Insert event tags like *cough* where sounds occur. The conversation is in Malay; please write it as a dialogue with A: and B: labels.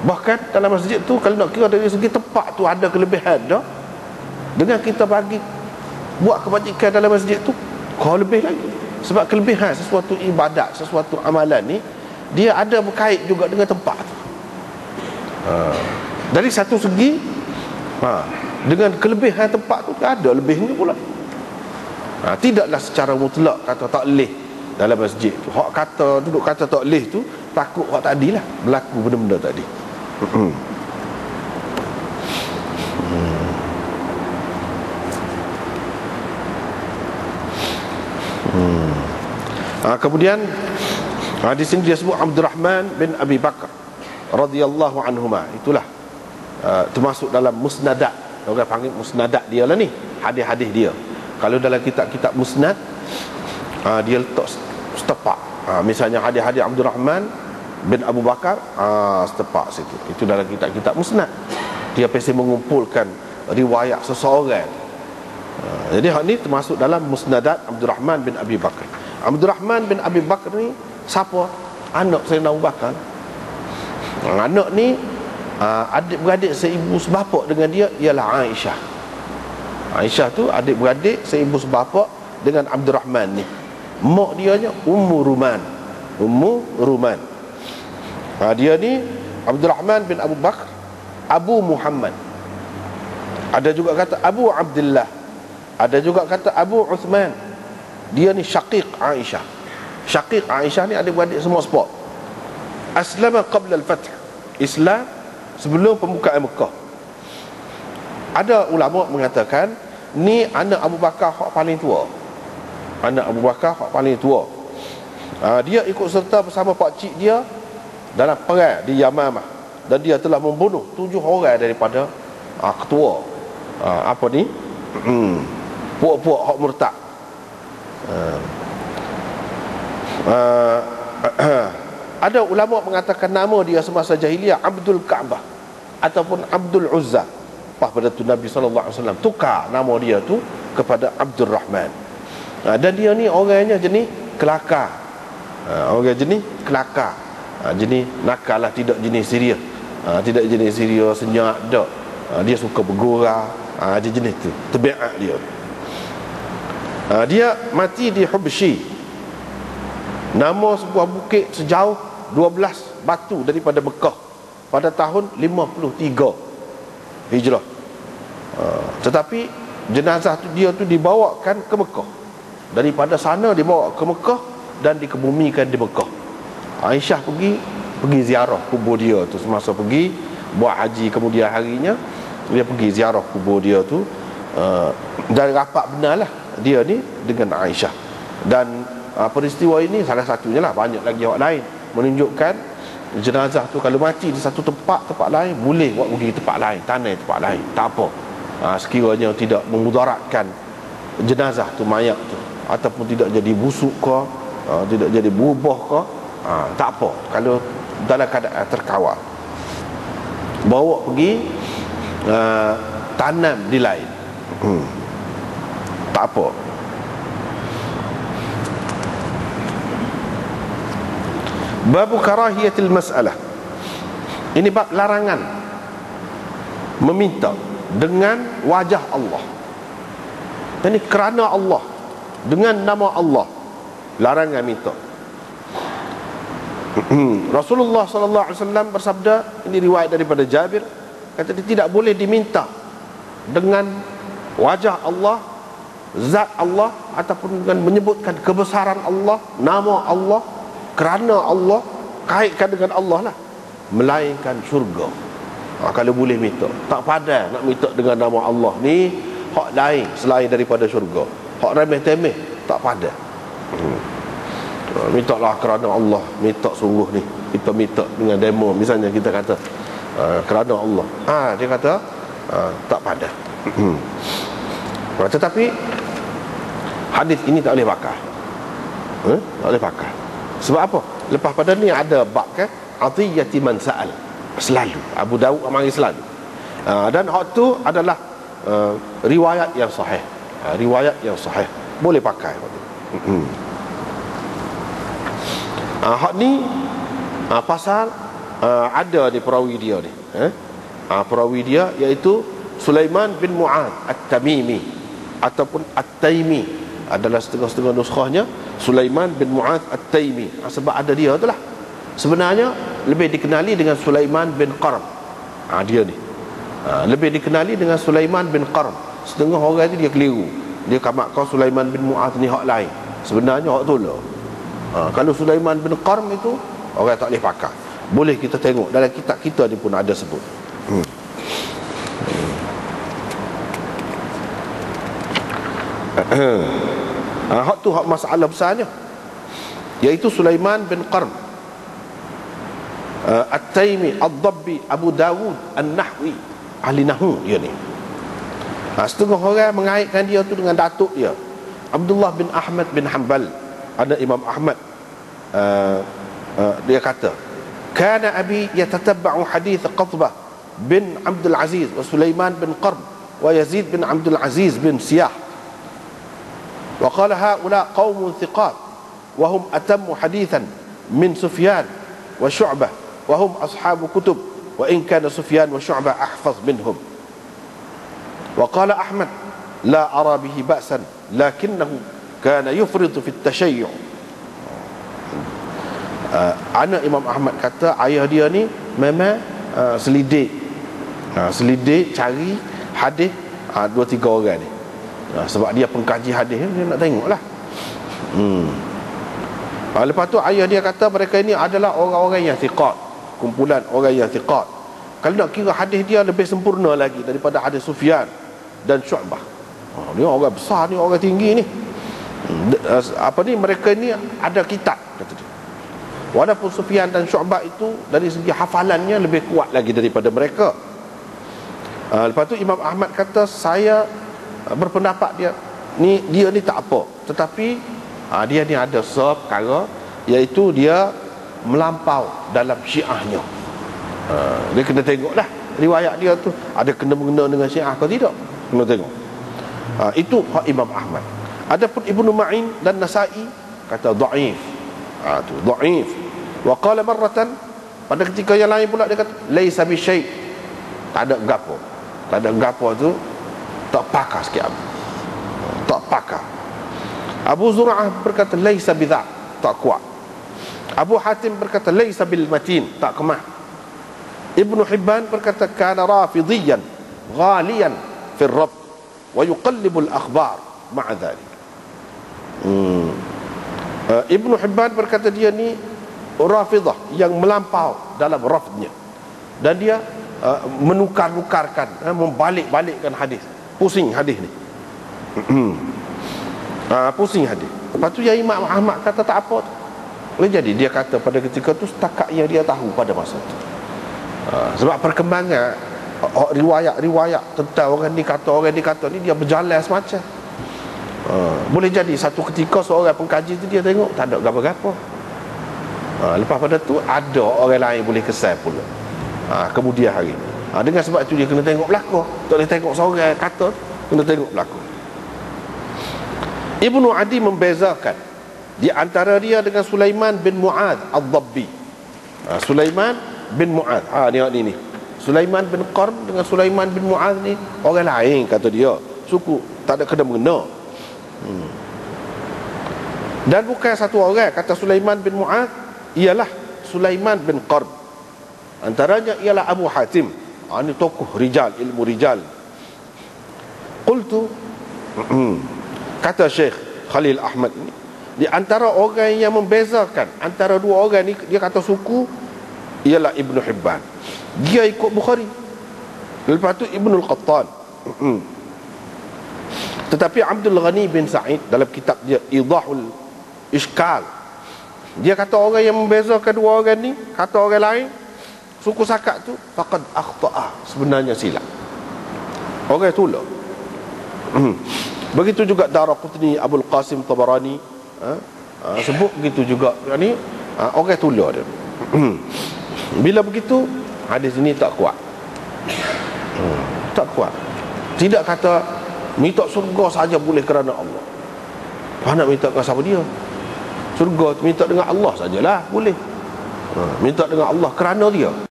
A: Bahkan dalam masjid tu Kalau nak kira dari segi tempat tu Ada kelebihan dah Dengan kita bagi Buat kebajikan dalam masjid tu Kau lebih lagi Sebab kelebihan sesuatu ibadat Sesuatu amalan ni Dia ada berkait juga dengan tempat tu ha. Dari satu segi ha. Dengan kelebihan tempat tu Ada lebihnya pula ha. Tidaklah secara mutlak Kata tak boleh dalam masjid tu Hak kata, duduk kata tak boleh tu Takut hak tadi lah Berlaku benda-benda tadi Ha, kemudian ha, di sini dia sebut Abdurrahman bin Abi Bakar radhiyallahu anhuma. Itulah uh, termasuk dalam musnadat orang panggil musnadat dia lah ni hadis-hadis dia. Kalau dalam kitab-kitab musnad uh, dia letak setepak uh, misalnya hadis-hadis Abdurrahman bin Abu Bakar ah setepak situ. Itu dalam kitab-kitab musnad. Dia pasti mengumpulkan riwayat seseorang. Ah, jadi hak ni termasuk dalam musnadat Abdul Rahman bin Abi Bakar. Abdul Rahman bin Abi Bakar ni siapa? Anak Sayyidina Abu Bakar. Ah, anak ni ah, adik-beradik seibu sebapa dengan dia ialah Aisyah. Aisyah tu adik-beradik seibu sebapa dengan Abdul Rahman ni. Mak dia nya Ummu Ruman. Ummu Ruman ha, Dia ni Abdul Rahman bin Abu Bakr Abu Muhammad. Ada juga kata Abu Abdullah. Ada juga kata Abu Uthman. Dia ni syaqiq Aisyah. Syaqiq Aisyah ni adik-beradik semua sport Aslama qabla al-fath. Islam sebelum pembukaan Mekah. Ada ulama mengatakan Ni anak Abu Bakar yang paling tua. Anak Abu Bakar yang paling tua. Ha, Dia ikut serta bersama pak cik dia dalam perang di Yamamah. Dan dia telah membunuh tujuh orang daripada uh, ketua. Uh, apa ni? Hmm, puak-puak hak murtad. Uh, uh, *clears throat* ada ulama mengatakan nama dia semasa jahiliah Abdul Ka'bah ataupun Abdul Uzza. Lepas pada tu Nabi SAW tukar nama dia tu kepada Abdul Rahman. Uh, dan dia ni orangnya jenis kelakar. Uh, orang jenis kelakar ha, jenis nakal lah tidak jenis Syria ha, tidak jenis Syria senyap tak. Ha, dia suka bergurau. Ha, dia jenis tu terbiak dia. Ha, dia mati di Hubshi. Nama sebuah bukit sejauh 12 batu daripada Mekah pada tahun 53 Hijrah. Ha, tetapi jenazah tu dia tu dibawakan ke Mekah. Daripada sana dibawa ke Mekah dan dikebumikan di Mekah Aisyah pergi pergi ziarah kubur dia tu. Semasa pergi buat haji kemudian harinya dia pergi ziarah kubur dia tu. Uh, dan rapat benar lah dia ni dengan Aisyah. Dan uh, peristiwa ini salah satunya lah banyak lagi orang lain menunjukkan jenazah tu kalau mati di satu tempat tempat lain boleh buat pergi tempat lain tanah tempat lain. Tak apa. Uh, sekiranya tidak memudaratkan jenazah tu mayat tu ataupun tidak jadi busuk ke uh, tidak jadi berubah ke ha, tak apa. Kalau dalam keadaan terkawal. Bawa pergi uh, tanam di lain. Hmm. tak apa. Babu karahiyatil masalah. Ini bab larangan. Meminta dengan wajah Allah. Ini kerana Allah. Dengan nama Allah. Larangan minta Rasulullah sallallahu alaihi wasallam bersabda ini riwayat daripada Jabir kata dia tidak boleh diminta dengan wajah Allah zat Allah ataupun dengan menyebutkan kebesaran Allah nama Allah kerana Allah kaitkan dengan Allah lah. Melainkan syurga. Ha, kalau boleh minta. Tak padan nak minta dengan nama Allah ni hak lain selain daripada syurga. Hak remeh temeh tak padan hmm. Ha, minta lah kerana Allah. Minta sungguh ni. Kita minta dengan demo. Misalnya kita kata uh, kerana Allah. Ha, dia kata uh, tak pada hmm. tetapi hadis ini tak boleh pakai eh? tak boleh pakai sebab apa? Lepas pada ni ada bab kan atiyati man sa'al. Selalu. Abu Dawud amangi selalu. Dan hak tu adalah riwayat yang sahih. Riwayat yang sahih. Boleh pakai. Hmm. Ha, hak ni ha, pasal uh, ada di perawi dia ni eh? uh, perawi dia iaitu Sulaiman bin Mu'ad At-Tamimi ataupun At-Taimi. Adalah setengah-setengah nuskhahnya Sulaiman bin Mu'ad At-Taimi. Uh, sebab ada dia tu lah. Sebenarnya lebih dikenali dengan Sulaiman bin Qarm uh, dia ni. Uh, lebih dikenali dengan Sulaiman bin Qarm setengah orang itu dia keliru. Dia kamak kau Sulaiman bin Mu'ad ni hak lain. Sebenarnya hak tu lah uh, kalau Sulaiman bin Qarm itu orang tak boleh pakai. Boleh kita tengok dalam kitab kita ni pun ada sebut. Hmm. Ha, hak tu hak masalah besarnya. Iaitu Sulaiman bin Qarn uh, At-Taimi Ad-Dabbi Abu Dawud An-Nahwi. Ahli nahu dia ni. Ha, setengah orang mengaitkan dia tu dengan datuk dia. Abdullah bin Ahmad bin Hanbal ada Imam Ahmad uh, uh, dia kata كان أبي يتتبع حديث قطبة بن عبد العزيز وسليمان بن قرب ويزيد بن عبد العزيز بن سياح وقال هؤلاء قوم ثقات وهم أتم حديثا من سفيان وشعبة وهم أصحاب كتب وإن كان سفيان وشعبة أحفظ منهم وقال أحمد لا أرى به بأسا لكنه kana yufridu fit tashayyu' ah, anak Imam Ahmad kata ayah dia ni memang uh, selidik. Uh, selidik cari hadis uh, dua tiga orang ni. Uh, sebab dia pengkaji hadis dia nak tengoklah. Hmm. Uh, lepas tu ayah dia kata mereka ini adalah orang-orang yang thiqat. Kumpulan orang yang thiqat. Kalau nak kira hadis dia lebih sempurna lagi daripada hadis Sufyan dan Syu'bah. Ha, ni orang besar ni, orang tinggi ni apa ni mereka ni ada kitab kata dia Walaupun Sufyan dan Syu'bah itu dari segi hafalannya lebih kuat lagi daripada mereka. Uh, lepas tu Imam Ahmad kata saya uh, berpendapat dia ni dia ni tak apa. Tetapi uh, dia ni ada sebab iaitu dia melampau dalam syiahnya. Uh, dia kena tengoklah riwayat dia tu ada kena-mengena dengan syiah atau tidak. Kena tengok. Uh, itu hak Imam Ahmad. Adapun Ibnu Ma'in dan Nasa'i kata dhaif. Ah tu dhaif. Wa qala marratan pada ketika yang lain pula dia kata laisa bi syai. Tak ada gapo. Tak ada gapo tu tak pakar sikit Abu. Tak pakar. Abu Zur'ah berkata laisa bi tak kuat. Abu Hatim berkata laisa bil matin, tak kemah. Ibnu Hibban berkata kana rafidiyan ghaliyan fi ar-rabb wa yuqallibu al-akhbar ma'a dhalik. Hmm. Uh, Ibnu Hibban berkata dia ni Rafidah yang melampau dalam rafdnya dan dia uh, menukar-nukarkan uh, membalik-balikkan hadis. Pusing hadis ni. *clears throat* Uh, pusing hadis. Lepas tu yang Imam Ahmad kata tak apa tu. Jadi dia kata pada ketika tu setakat yang dia tahu pada masa tu. Uh, sebab perkembangan uh, riwayat-riwayat tentang orang ni kata orang ni kata ni dia berjalan semacam uh, boleh jadi satu ketika seorang pengkaji tu dia tengok tak ada gapa-gapa ha, Lepas pada tu ada orang lain boleh kesal pula. Ha, Kemudian hari ha, Dengan sebab itu dia kena tengok belakang Tak boleh tengok seorang kata Kena tengok belakang Ibnu Adi membezakan Di antara dia dengan Sulaiman bin Mu'ad Al-Dabbi. Ha, Sulaiman bin Mu'ad ha, ni, ni, ni. Sulaiman bin Qarm dengan Sulaiman bin Mu'ad ni Orang lain kata dia. Suku tak ada kena mengena hmm. Dan bukan satu orang Kata Sulaiman bin Mu'ad ialah Sulaiman bin Qarb. Antaranya ialah Abu Hatim. Ha, ini tokoh rijal ilmu rijal. Qultu *clears throat* kata Syekh Khalil Ahmad ini di antara orang yang membezakan antara dua orang ni dia kata suku ialah Ibnu Hibban. Dia ikut Bukhari. Lepas tu Ibnu Al-Qattan *clears throat* tetapi Abdul Ghani bin Sa'id dalam kitab dia Idahul Ishkal dia kata orang yang membezakan dua orang ni Kata orang lain Suku sakat tu Faqad akhta'a Sebenarnya silap Orang itu lah hmm. Begitu juga Dara Qutni Abul Qasim Tabarani ha? Ha, Sebut begitu juga ni ha, Orang itu lah dia hmm. Bila begitu Hadis ini tak kuat hmm. Tak kuat Tidak kata Minta surga saja boleh kerana Allah. Apa nak minta ke siapa dia? Surga minta dengan Allah sajalah boleh. Ha, minta dengan Allah kerana dia